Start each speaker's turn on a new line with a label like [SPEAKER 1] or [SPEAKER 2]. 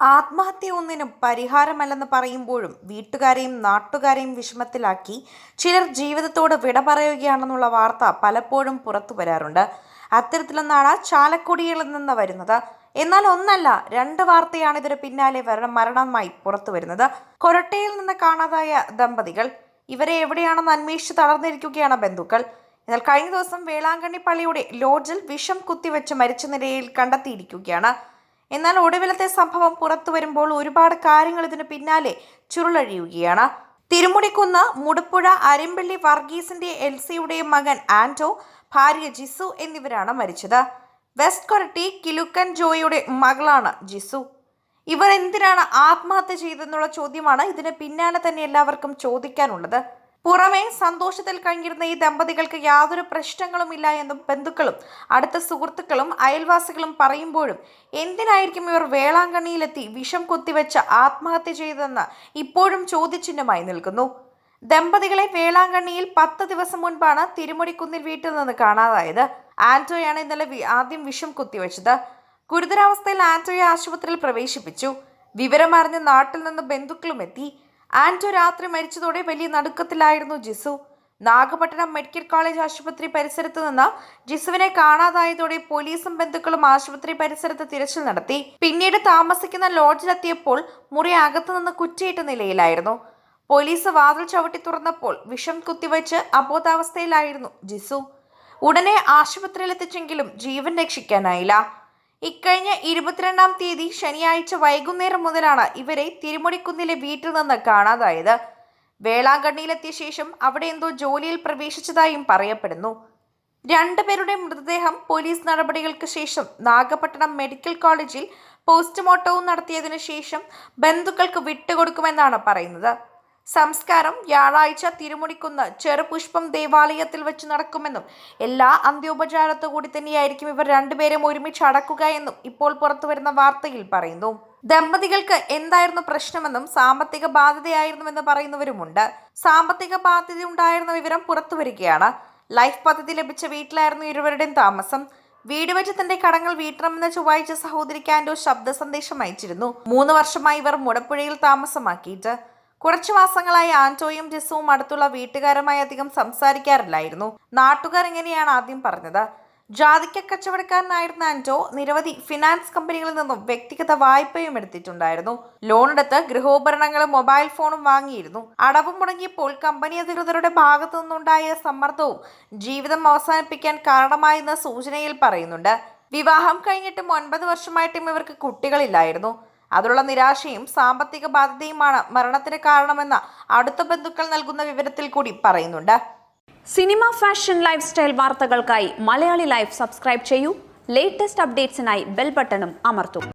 [SPEAKER 1] ആത്മഹത്യ ഒന്നിനും പരിഹാരമല്ലെന്ന് പറയുമ്പോഴും വീട്ടുകാരെയും നാട്ടുകാരെയും വിഷമത്തിലാക്കി ചിലർ ജീവിതത്തോട് വിട പറയുകയാണെന്നുള്ള വാർത്ത പലപ്പോഴും പുറത്തു വരാറുണ്ട്. അത്തരത്തിലൊന്നാണ് ചാലക്കുടിയിൽ നിന്ന് വരുന്നത്. എന്നാൽ ഒന്നല്ല രണ്ട് വാർത്തയാണ് ഇതിന് പിന്നാലെ മരണമായി പുറത്തു വരുന്നത്. കൊരട്ടയിൽ നിന്ന് കാണാതായ ദമ്പതികൾ. ഇവരെ എവിടെയാണെന്ന് അന്വേഷിച്ച് തളർന്നിരിക്കുകയാണ് ബന്ധുക്കൾ. എന്നാൽ കഴിഞ്ഞ ദിവസം വേളാങ്കണ്ണി പള്ളിയുടെ ലോഡ്ജിൽ വിഷം കുത്തിവെച്ച് മരിച്ച നിലയിൽ കണ്ടെത്തിയിരിക്കുകയാണ്. എന്നാൽ ഒടുവിലത്തെ സംഭവം പുറത്തു വരുമ്പോൾ ഒരുപാട് കാര്യങ്ങൾ ഇതിന് പിന്നാലെ ചുരുളഴിയുകയാണ്. തിരുമുടിക്കുന്ന് മുടുപ്പുഴ അരിമ്പള്ളി വർഗീസിന്റെ എൽ സിയുടെ മകൻ ആന്റോ ഭാര്യ ജിസു എന്നിവരാണ് മരിച്ചത്. വെസ്റ്റ് കൊരട്ടി കിലുക്കൻ ജോയിയുടെ മകളാണ് ജിസു. ഇവർ എന്തിനാണ് ആത്മഹത്യ ചെയ്തെന്നുള്ള ചോദ്യമാണ് ഇതിന് പിന്നാലെ തന്നെ എല്ലാവർക്കും ചോദിക്കാനുള്ളത്. പുറമെ സന്തോഷത്തിൽ കഴിഞ്ഞിരുന്ന ഈ ദമ്പതികൾക്ക് യാതൊരു പ്രശ്നങ്ങളുമില്ല എന്നും ബന്ധുക്കളും അടുത്ത സുഹൃത്തുക്കളും അയൽവാസികളും പറയുമ്പോഴും എന്തിനായിരിക്കും ഇവർ വേളാങ്കണ്ണിയിലെത്തി വിഷം കൊത്തിവെച്ച് ആത്മഹത്യ ചെയ്തതെന്ന് ഇപ്പോഴും ചോദ്യചിഹ്നമായി നിൽക്കുന്നു. ദമ്പതികളെ വേളാങ്കണ്ണിയിൽ പത്ത് ദിവസം മുൻപാണ് തിരുമുടിക്കുന്നിൽ വീട്ടിൽ നിന്ന് കാണാതായത്. ആന്റോയാണ് ഇന്നലെ ആദ്യം വിഷം കുത്തിവെച്ചത്. ഗുരുതരാവസ്ഥയിൽ ആന്റോയെ ആശുപത്രിയിൽ പ്രവേശിപ്പിച്ചു. വിവരമറിഞ്ഞ് നാട്ടിൽ നിന്ന് ബന്ധുക്കളും എത്തി. ആന്റോ രാത്രി മരിച്ചതോടെ വലിയ നടുക്കത്തിലായിരുന്നു ജിസു. നാഗപട്ടണം മെഡിക്കൽ കോളേജ് ആശുപത്രി പരിസരത്ത് നിന്ന് ജിസുവിനെ കാണാതായതോടെ പോലീസും ബന്ധുക്കളും ആശുപത്രി പരിസരത്ത് തിരച്ചിൽ നടത്തി. പിന്നീട് താമസിക്കുന്ന ലോഡ്ജിലെത്തിയപ്പോൾ മുറി അകത്തുനിന്ന് കുറ്റിയിട്ട നിലയിലായിരുന്നു. പോലീസ് വാതിൽ ചവിട്ടി തുറന്നപ്പോൾ വിഷം കുത്തിവെച്ച് അബോധാവസ്ഥയിലായിരുന്നു ജിസു. ഉടനെ ആശുപത്രിയിലെത്തിച്ചെങ്കിലും ജീവൻ രക്ഷിക്കാനായില്ല. ഇക്കഴിഞ്ഞ ഇരുപത്തിരണ്ടാം തീയതി ശനിയാഴ്ച വൈകുന്നേരം മുതലാണ് ഇവരെ തിരുമുടിക്കുന്നിലെ വീട്ടിൽ നിന്ന് കാണാതായത്. വേളാങ്കണ്ണിയിലെത്തിയ ശേഷം അവിടെ എന്തോ ജോലിയിൽ പ്രവേശിച്ചതായും പറയപ്പെടുന്നു. രണ്ടുപേരുടെ മൃതദേഹം പോലീസ് നടപടികൾക്ക് ശേഷം നാഗപട്ടണം മെഡിക്കൽ കോളേജിൽ പോസ്റ്റ്മോർട്ടവും നടത്തിയതിനു ശേഷം ബന്ധുക്കൾക്ക് വിട്ടുകൊടുക്കുമെന്നാണ് പറയുന്നത്. സംസ്കാരം വ്യാഴാഴ്ച തിരുമുടിക്കുന്ന് ചെറുപുഷ്പം ദേവാലയത്തിൽ വെച്ച് നടക്കുമെന്നും എല്ലാ അന്ത്യോപചാരത്തുകൂടി തന്നെയായിരിക്കും ഇവർ രണ്ടുപേരും ഒരുമിച്ച് അടക്കുക എന്നും ഇപ്പോൾ പുറത്തുവരുന്ന വാർത്തയിൽ പറയുന്നു. ദമ്പതികൾക്ക് എന്തായിരുന്നു പ്രശ്നമെന്നും സാമ്പത്തിക ബാധ്യതയായിരുന്നുവെന്ന് പറയുന്നവരുമുണ്ട്. സാമ്പത്തിക ബാധ്യത ഉണ്ടായിരുന്ന വിവരം പുറത്തു വരികയാണ്. ലൈഫ് പദ്ധതി ലഭിച്ച വീട്ടിലായിരുന്നു ഇരുവരുടെയും താമസം. വീട് വെച്ച് തന്റെ കടങ്ങൾ വീട്ടണമെന്ന് ചൊവ്വാഴ്ച സഹോദരി ആൻഡോ ശബ്ദ സന്ദേശം അയച്ചിരുന്നു. മൂന്ന് വർഷമായി ഇവർ മുടപ്പുഴയിൽ താമസമാക്കിയിട്ട്. കുറച്ചു മാസങ്ങളായി ആന്റോയും ജിസുവും അടുത്തുള്ള വീട്ടുകാരുമായി അധികം സംസാരിക്കാറില്ലായിരുന്നു. നാട്ടുകാർ എങ്ങനെയാണ് ആദ്യം പറഞ്ഞത്. ജാതിക്ക കച്ചവടക്കാരനായിരുന്ന ആന്റോ നിരവധി ഫിനാൻസ് കമ്പനികളിൽ നിന്നും വ്യക്തിഗത വായ്പയും എടുത്തിട്ടുണ്ടായിരുന്നു. ലോൺ എടുത്ത് ഗൃഹോപകരണങ്ങളും മൊബൈൽ ഫോണും വാങ്ങിയിരുന്നു. അടവ് മുടങ്ങിയപ്പോൾ കമ്പനി അധികൃതരുടെ ഭാഗത്തു നിന്നുണ്ടായ സമ്മർദ്ദവും ജീവിതം അവസാനിപ്പിക്കാൻ കാരണമായെന്ന സൂചനയിൽ പറയുന്നുണ്ട്. വിവാഹം കഴിഞ്ഞിട്ടും ഒൻപത് വർഷമായിട്ടും ഇവർക്ക് കുട്ടികളില്ലായിരുന്നു. അതിലുള്ള നിരാശയും സാമ്പത്തിക ബാധ്യതയുമാണ് മരണത്തിന് കാരണമെന്ന് അടുത്ത ബന്ധുക്കൾ നൽകുന്ന വിവരത്തിൽ കൂടി പറയുന്നുണ്ട്.
[SPEAKER 2] സിനിമ ഫാഷൻ ലൈഫ് സ്റ്റൈൽ വാർത്തകൾക്കായി മലയാളി ലൈഫ് സബ്സ്ക്രൈബ് ചെയ്യൂ. ലേറ്റസ്റ്റ് അപ്ഡേറ്റ്സിനായി ബെൽ ബട്ടണും അമർത്തും.